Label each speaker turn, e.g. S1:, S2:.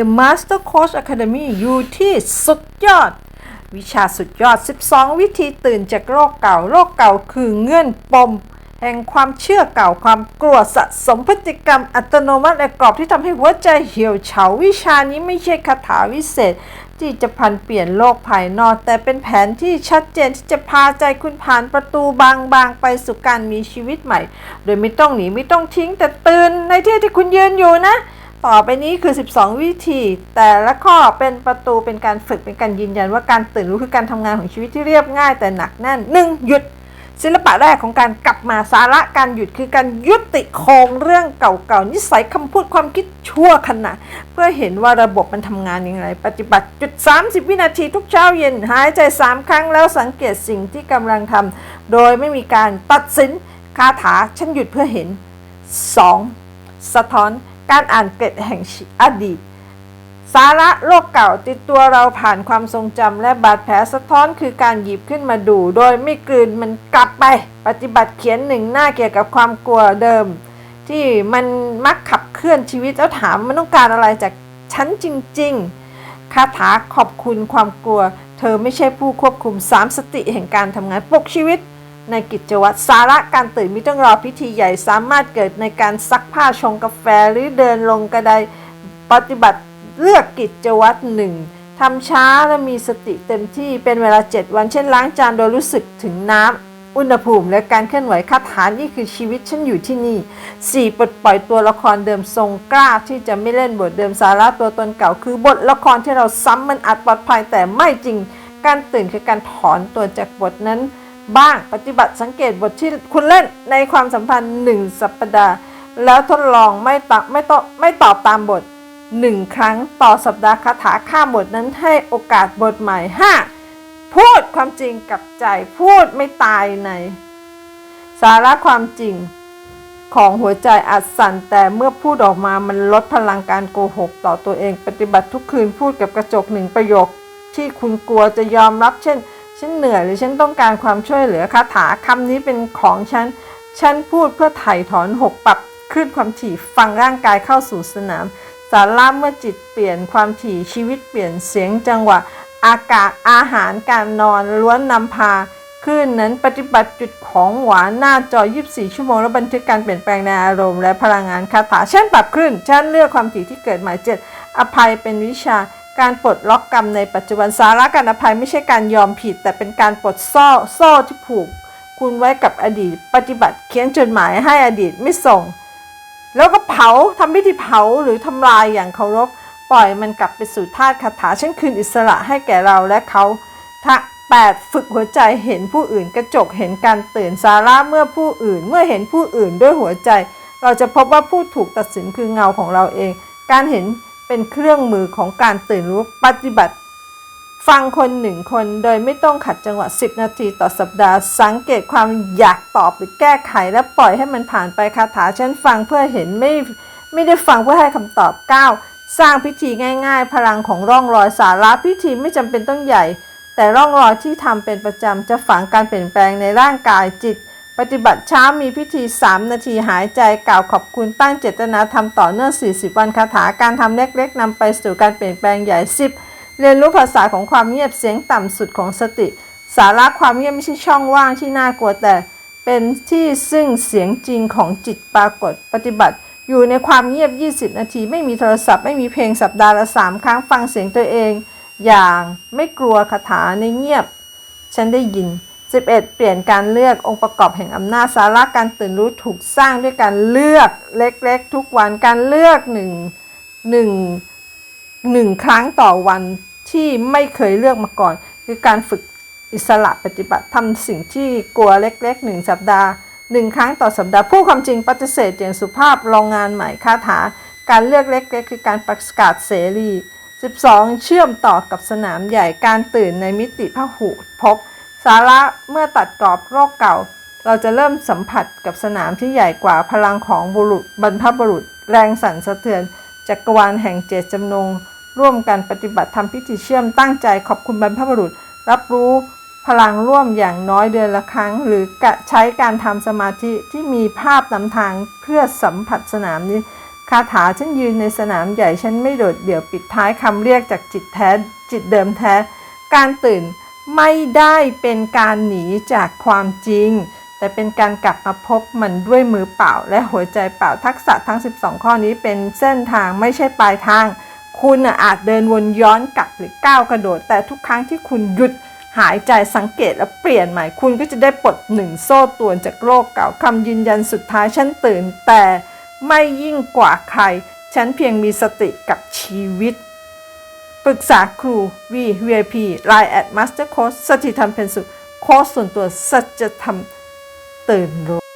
S1: The Master Coach Academy อยู่ที่สุดยอด วิชาสุดยอด 12 วิธีตื่นจากโรคเก่า โรคเก่าคือเงื่อนปม แห่งความเชื่อเก่าความกลัวสะสมพฤติกรรมอัตโนมัติและกรอบที่ทำให้หัวใจเหี่ยวเฉาวิชานี้ไม่ใช่คาถาวิเศษ ที่จะพันเปลี่ยนโลกภายนอก แต่เป็นแผนที่ชัดเจนที่จะพาใจคุณผ่านประตูบางๆ ไปสู่การมีชีวิตใหม่ โดยไม่ต้องหนีไม่ต้องทิ้งแต่ตื่นในที่ที่คุณยืนอยู่นะ ต่อไปนี้คือ 12 วิธี แต่ละข้อเป็นประตูเป็นการฝึกเป็นการยืนยันว่าการตื่นรู้คือการทำงานของชีวิตที่เรียบง่ายแต่หนักแน่น 1. หยุดศิลปะแรกของการกลับมาสาระการหยุดคือการยุติโครงเรื่องเก่าๆนิสัยคำพูดความคิดชั่วขณะ เพื่อเห็นว่าระบบมันทำงานอย่างไร ปฏิบัติจุด 30 วินาทีทุกเช้าเย็นหายใจ 3 ครั้งแล้วสังเกตสิ่งที่กำลังทำโดยไม่มีการตัดสินคาถาฉันหยุดเพื่อเห็น 2. สะท้อน การอ่านเกร็ดแห่งอดีต สาระโรคเก่าติดตัวเราผ่านความทรงจำและบาดแผลสะท้อนคือการหยิบขึ้นมาดู โดยไม่กลืนมันกลับไป ปฏิบัติเขียนหนึ่งหน้าเกี่ยวกับความกลัวเดิม ที่มันมักขับเคลื่อนชีวิตแล้วถามมันต้องการอะไรจากฉันจริง ๆ คาถาขอบคุณความกลัว เธอไม่ใช่ผู้ควบคุมสามสติแห่งการทำงานปลุกชีวิต ในกิจวัตรสาระการตื่นไม่ต้องรอพิธีใหญ่สามารถเกิดในการซักผ้าชงกาแฟหรือเดินลงกระไดปฏิบัติเลือกกิจวัตรหนึ่งทำช้าและมีสติเต็มที่เป็นเวลา 7 วันเช่นล้างจานโดยรู้สึกถึงน้ำอุณหภูมิ และการเคลื่อนไหวคาถานี่คือชีวิตฉันอยู่ที่นี่ 4. ปลดปล่อยตัวละครเดิมทรงกล้าที่จะไม่เล่นบทเดิมสาระตัวตนเก่า คือบทละครที่เราซ้ำมันอาจปลอดภัยแต่ไม่จริง การตื่นคือการถอนตัวจากบทนั้น บ้างปฏิบัติสังเกตบทที่คุณเล่นในความสัมพันธ์หนึ่งสัปดาห์ แล้วทดลองไม่ตอบไม่ตอบไม่ตอบตามบทหนึ่งครั้งต่อสัปดาห์คาถาข้ามบทนั้นให้โอกาสบทใหม่ 5. พูดความจริงกับใจพูดไม่ตายใน สาระความจริงของหัวใจอาจสั่นแต่เมื่อพูดออกมามันลดพลังการโกหก ต่อตัวเองปฏิบัติทุกคืนพูดกับกระจกหนึ่งประโยค ที่คุณกลัวจะยอมรับเช่น ฉันเหนื่อยหรือฉันต้องการความช่วยเหลือคาถาคำนี้เป็นของฉัน ฉันพูดเพื่อไถ่ถอนหกปรับคลื่นความถี่ฟังร่างกายเข้าสู่สนาม สาระเมื่อจิตเปลี่ยนความถี่ชีวิตเปลี่ยนเสียงจังหวะ อากาศอาหารการนอนล้วนนำพาคลื่นนั้นปฏิบัติจุดของหวานหน้าจอ 24 ชั่วโมง และบันทึกการเปลี่ยนแปลงในอารมณ์และพลังงานคาถาเช่นปรับคลื่นฉันเลือกความถี่ที่เกิดหม่เจ็ดอภัยเป็นวิชา การปลดล็อกกรรมในปัจจุบันสาระการอภัยไม่ใช่การยอมผิด แต่เป็นการปลดโซ่โซ่ที่ผูก คุณไว้กับอดีต ปฏิบัติเขียนจดหมายให้อดีตไม่ส่ง แล้วก็เผาทำพิธีเผาหรือทำลายอย่างเคารพปล่อยมันกลับไปสู่ธาตุคาถาเช่นคืนอิสระให้แก่เราและเขาถ้าแปดฝึกหัวใจเห็นผู้อื่นกระจกเห็นการตื่นสาระเมื่อผู้อื่นเมื่อเห็นผู้อื่นด้วยหัวใจ เราจะพบว่าผู้ถูกตัดสินคือเงาของเราเอง การเห็น เป็นเครื่องมือของการตื่นรู้ปฏิบัติ ฟังคนหนึ่งคนโดยไม่ต้องขัดจังหวะ 10 นาทีต่อสัปดาห์ สังเกตความอยากตอบหรือแก้ไข และปล่อยให้มันผ่านไปคาถาฉันฟังเพื่อเห็นไม่ไม่ได้ฟังเพื่อให้คำตอบ 9. สร้างพิธีง่ายๆ พลังของร่องรอยสาระพิธีไม่จำเป็นต้องใหญ่ แต่ร่องรอยที่ทำเป็นประจำจะฝังการเปลี่ยนแปลงในร่างกายจิต ปฏิบัติเช้ามีพิธี 3 นาทีหายใจกล่าวขอบคุณตั้งเจตนาทำต่อเนื่อง 40 วันคาถาการทำเล็กๆนำไปสู่การเปลี่ยนแปลงใหญ่ 10 เรียนรู้ภาษาของความเงียบเสียงต่ำสุดของสติ สาระความเงียบไม่ใช่ช่องว่างที่น่ากลัวแต่ เป็นที่ซึ่งเสียงจริงของจิตปรากฏปฏิบัติ อยู่ในความเงียบ 20 นาที ไม่มีโทรศัพท์ไม่มีเพลงสัปดาห์ละ 3 ครั้งฟังเสียงตัวเอง อย่างไม่กลัวคาถาในเงียบ ฉันได้ยิน 11 เปลี่ยนการเลือกองค์ประกอบแห่งอำนาจสาระการตื่นรู้ถูกสร้างด้วยการเลือกเล็กๆ ทุกวันการเลือกหนึ่งหนึ่งหนึ่งครั้งต่อวันที่ไม่เคยเลือกมาก่อน คือการฝึกอิสระปฏิบัติทำสิ่งที่กลัวเล็กๆหนึ่งสัปดาห์หนึ่งครั้งต่อสัปดาห์ผู้ความจริงปฏิเสธอย่างสุภาพลองงานใหม่คาถา การเลือกเล็กๆ คือการประกาศเสรี 12 เชื่อมต่อกับสนามใหญ่การตื่นในมิติพหุภพ สาระเมื่อตัดกรอบโรคเก่า เราจะเริ่มสัมผัสกับสนามที่ใหญ่กว่าพลังของบุรุษบรรพบุรุษ แรงสั่นสะเทือนจักรวาลแห่งเจตจำนง ร่วมกันปฏิบัติทำพิธีเชื่อมตั้งใจขอบคุณบรรพบุรุษ รับรู้พลังร่วมอย่างน้อยเดือนละครั้ง หรือกะใช้การทำสมาธิที่มีภาพนำทางเพื่อสัมผัสสนามนี้คาถาฉันยืนในสนามใหญ่ฉันไม่โดดเดี่ยวปิดท้ายคำเรียกจากจิตแท้จิตเดิมแท้ การตื่น ไม่ได้เป็นการหนีจากความจริง แต่เป็นการกลับมาพบมันด้วยมือเปล่า และหัวใจเปล่าทักษะทั้ง 12 ข้อนี้เป็นเส้นทางไม่ใช่ปลายทาง คุณอาจเดินวนย้อนกลับหรือก้าวกระโดด แต่ทุกครั้งที่คุณหยุดหายใจสังเกตและเปลี่ยนใหม่ คุณก็จะได้ปลดหนึ่งโซ่ตวนจากโลกเก่าคำยืนยันสุดท้ายฉันตื่นแต่ไม่ยิ่งกว่าใคร ฉันเพียงมีสติกับชีวิต ปรึกษาครู V VIP Line at Master Coach สถิธรรมเพนสุโค้ชส่วนตัวสัจธรรมตื่นรู้